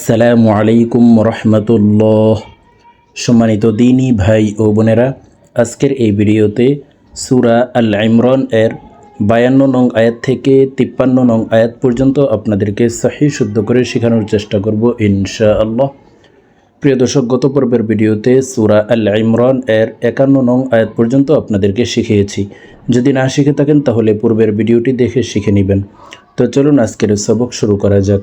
আসসালামু আলাইকুম রহমতুল্লাহ। সম্মানিত দিনী ভাই ও বোনেরা, আজকের এই ভিডিওতে সুরা আল ইমরান এর বায়ান্ন নং আয়াত থেকে তিপ্পান্ন নং আয়াত পর্যন্ত আপনাদেরকে সহি শুদ্ধ করে শেখানোর চেষ্টা করব ইনশাআল্লাহ। প্রিয় দর্শক, গত পর্বের ভিডিওতে সুরা আল ইমরান এর একান্ন নং আয়াত পর্যন্ত আপনাদেরকে শিখিয়েছি। যদি না শিখে থাকেন, তাহলে পূর্বের ভিডিওটি দেখে শিখে নেবেন। তো চলুন আজকের সবক শুরু করা যাক।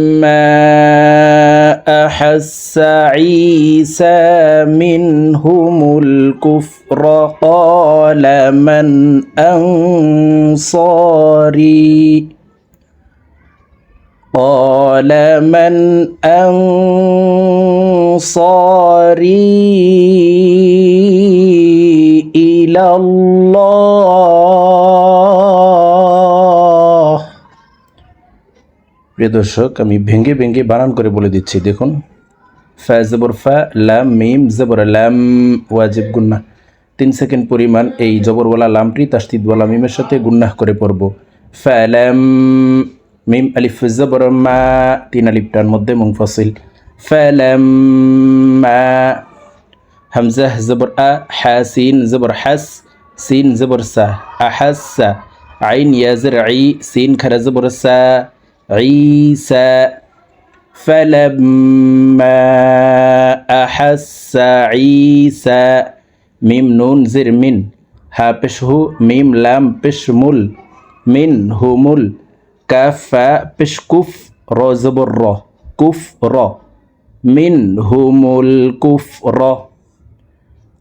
أحس عيسى منهم الكفر قال من أنصاري؟ قال من أنصاري إلى الله প্রিয় দর্শক, আমি ভেঙ্গে ভেঙ্গে বানান করে বলে দিচ্ছি, দেখুন। ফ্যা জবর ফা, লাম, মিম, জবর লাম, ওয়াজিব, গুন্না। তিন সেকেন্ড পরিমাণ এই জবরওয়ালা লামটি তাস্তিদওয়ালা মিমের সাথে গুন্নাহ করে পড়ব। ফ্যালাম মিম, আলিফ, জবর, মা, তিন আলিফটার মধ্যে মুংফসিল ফ্যালাম মা হামজাহ জবর, আ হ্যা সিন, জবর, হাস, সিন, জবর, সা আহাসা আইন ইয়াজর আই, সিন, খারা, জবর, সা عيسى فلما أحس عيسى ميم نون زر من ها بشه ميم لام بشمل من همل كاف بشكف را زبر را كف را من هم الكفر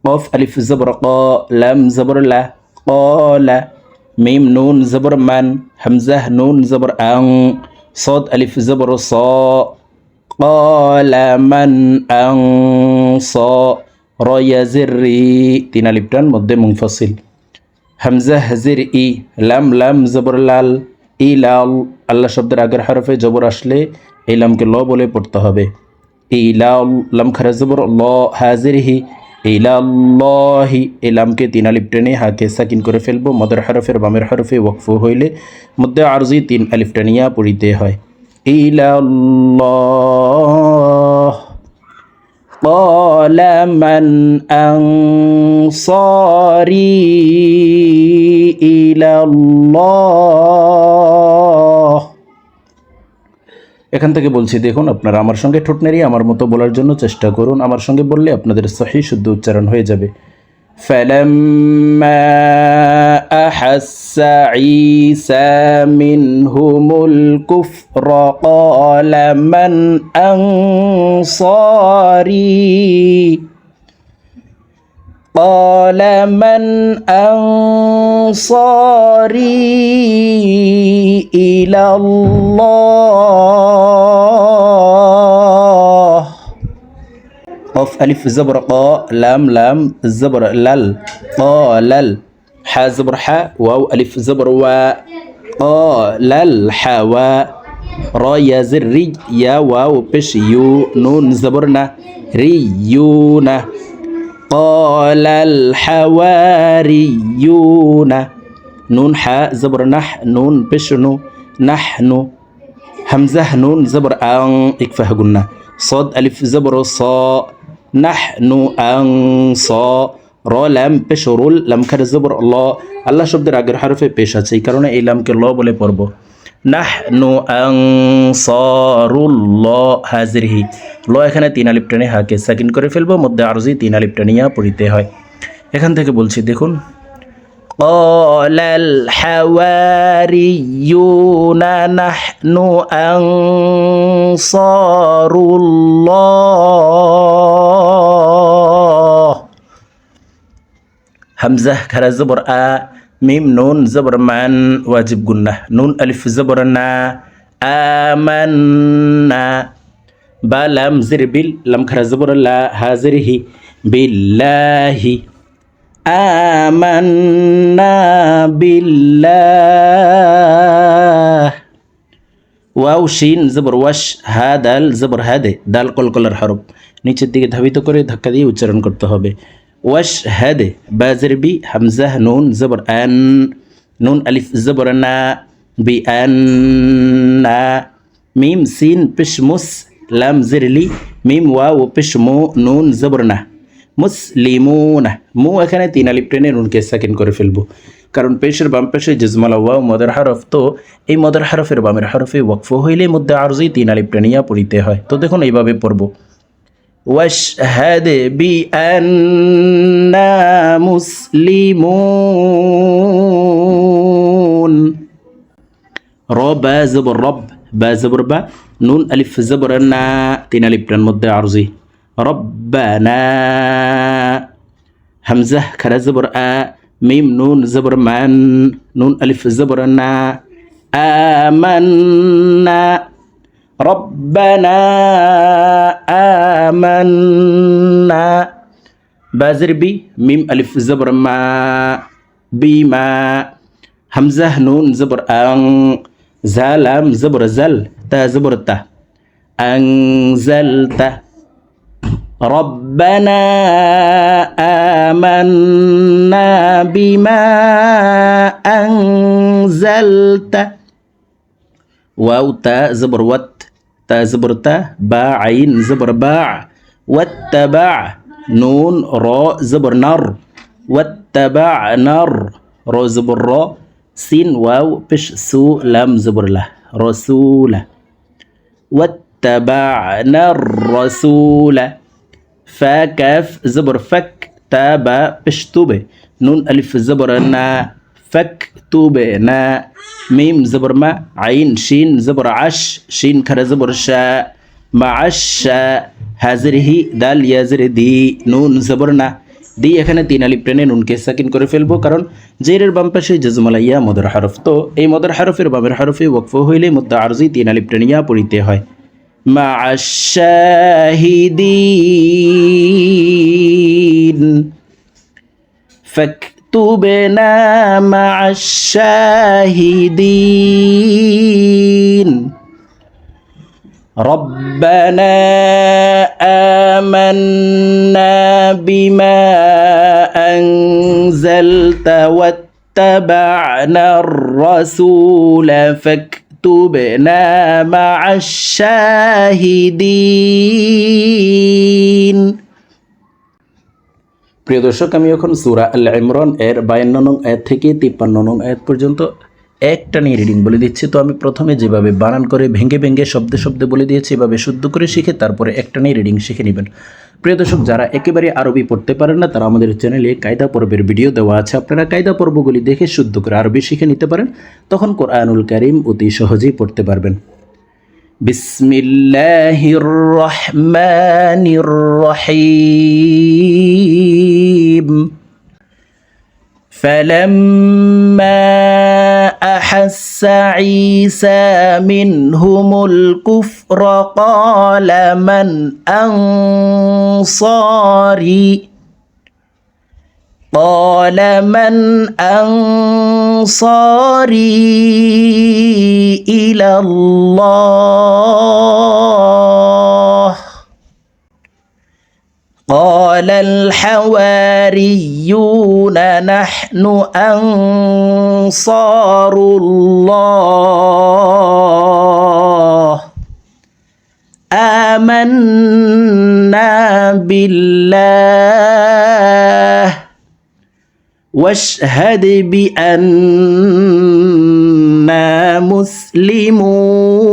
قاف ألف زبر قا لام زبر لا قال ميم نون زبر من همزة نون زبر أن صاد ألف زبر صا قال من أنصى رايا زري تين ألفتان مد منفصل همزة زر ই লাম লাম জবর লাল ই লাল আল্লাহ শব্দের আগের হরফে জবর আসলে এই লামকে ল বলে পড়তে হবে ই লাল লাম খারা জবর ল হাজির হি ইলাল্লাহি এই লামকে তিন আলিফ টেনে হাকে সাকিন করে ফেলবো মদের হরফের বামের হরফে ওয়াকফু হইলে মধ্যে আরজি তিন আলিফ টানিয়া পড়িতে হয় ইলাল্লাহ قال من أنصاري إلى الله এখান থেকে বলছি দেখুন আপনারা আমার সঙ্গে ঠোঁট নেড়িয়ে আমার মতো বলার জন্য চেষ্টা করুন আমার সঙ্গে বললে আপনাদের সহি শুদ্ধ উচ্চারণ হয়ে যাবে فلما أحس عيسى منهم الكفر قال من أنصاري قال من أنصاري إلى الله. قف ألف زبر قا لام لام زبر لل قالل ح زبر ح واو ألف زبر وا قالل حوا را يا زر ري يا واو بش يو نون زبرنا ريونا قال الحواريون نون حاء زبر نح نون بشنو نحن همزة نون زبر أن اكفه قلنا صاد ألف زبر صا نحن أنصا র ল্যাম পেশরুল লাম খারে জবর ল আল্লাহ শব্দের আগের হরফে পেশ আছে এই কারণে এই লামকে ল বলে পড়ব নাহ নু আং সরুল্ল হাজিরহি ল এখানে তিন আলিপ টেনে হাকে সাকিন করে ফেলবো মধ্যে আরজি তিন আলিপ টেনিয়া পড়িতে হয় এখান থেকে বলছি দেখুন قال الحواريون نحن أنصار الله همزة كرا زبر آ মিম নুন জবর মান ওয়াজিব গুন্না নুন আলিফ জবর না আমান্না বা লাম জির বিল লাম খারা জবর লা হাজির হি বিল্লাহি আমান্না বিল্লাহ ওয়াও শিন জবর ওয়াশ হা দাল জবর হা দে দাল কলকলার হরফ নিচের দিকে ধাবিত করে ধাক্কা দিয়ে উচ্চারণ করতে হবে ওয়াশ হাদে বাজের বি হামজাহ নুন জবর আন নুন আলিফ জবর না বি আন না মিম সিন পিশ মুস লাম জিরলি মিম ওয়াও পিশ মু নুন জবর না মুসলিমুনা মু এখানে তিন আলিফ টেনে নুনকে সেকেন্ড করে ফেলব কারণ পেশের বাম পেশে জিজমালা ওয়াও মদের হরফ তো এই মদের হরফের বামের হরফে ওয়াকফ হইলে মধ্যে আরজই তিন আলিফ টেনিয়া পড়িতে হয় তো দেখুন এইভাবে পড়ব واشهد بأننا مسلمون. رب زبر رب با زبر با نون ألف زبر نا تين ألف رن مدى عرضي ربنا. همزة كرا زبر آ. ميم نون زبر من. نون ألف زبر نا آمنا. ربنا. ربنا آمنا بازر بي ميم ألف زبر ما بما همزة نون زبر أن زالام زبر زل تا زبر تا أنزلت ربنا آمنا بما أنزلت واو تا زبر وت تا زبر تا با عين زبر باع واتبع نون را زبر نر. واتبع نر را زبر را. سين واو بش سو لام زبر له. رسول. واتبعنا الرسول فكاف زبر فك تابا بشتوبه نون ألف زبر نا. فكتوبنا ميم زبر ما. عين شين زبر عش. شين كرا زبر شاء مع الشاء হাজিরহি দাল ইয়াজির দি নুন জবরনা দি এখানে তিন আলিফ টেনে নুনকে সাকিন করে ফেলবো কারণ জেরের বাম পাশে জজমালাইয়া মদর হারফ তো এই মদর হারফের বামের হারফে ওয়াকফ হইলে মধ্য আরজি তিন আলিফ টেনিয়া পড়িতে হয় মা আশাহিদিন فاكتبنا مع الشاهدين ربنا آمنا بما أنزلت واتبعنا الرسول فاكتبنا مع الشاهدين প্রিয় দর্শক আমি এখন সুরা আল ইমরান এর বায়ান্ন নং আয়াত থেকে তিপ্পান্ন নং আয়াত পর্যন্ত একটা নিয়ে রিডিং বলে দিচ্ছি তো আমি প্রথমে যেভাবে বানান করে ভেঙে ভেঙে শব্দে শব্দে বলে দিয়েছি এভাবে শুদ্ধ করে শিখে তারপরে একটা নিয়ে রিডিং শিখে নেবেন প্রিয় দর্শক যারা একেবারে আরবি পড়তে পারেন না তারা আমাদের চ্যানেলে কায়দা পর্বের ভিডিও দেওয়া আছে আপনারা কায়দা পর্বগুলি দেখে শুদ্ধ করে আরবি শিখে নিতে পারেন তখন কোরআনুল করিম অতি সহজেই পড়তে পারবেন بسم الله الرحمن الرحيم فلما احس عيسى منهم الكفر قال من أنصاري؟ قال من أنصاري إلى الله. قال الحواريون نحن أنصار الله. آمنا بالله. واشهد بأننا مسلمون.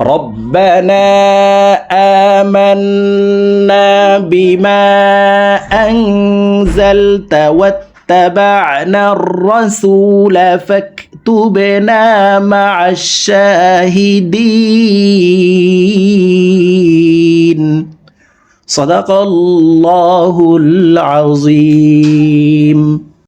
ربنا آمنا بما أنزلت واتبعنا الرسول فاكتبنا مع الشاهدين. صدق الله العظيم.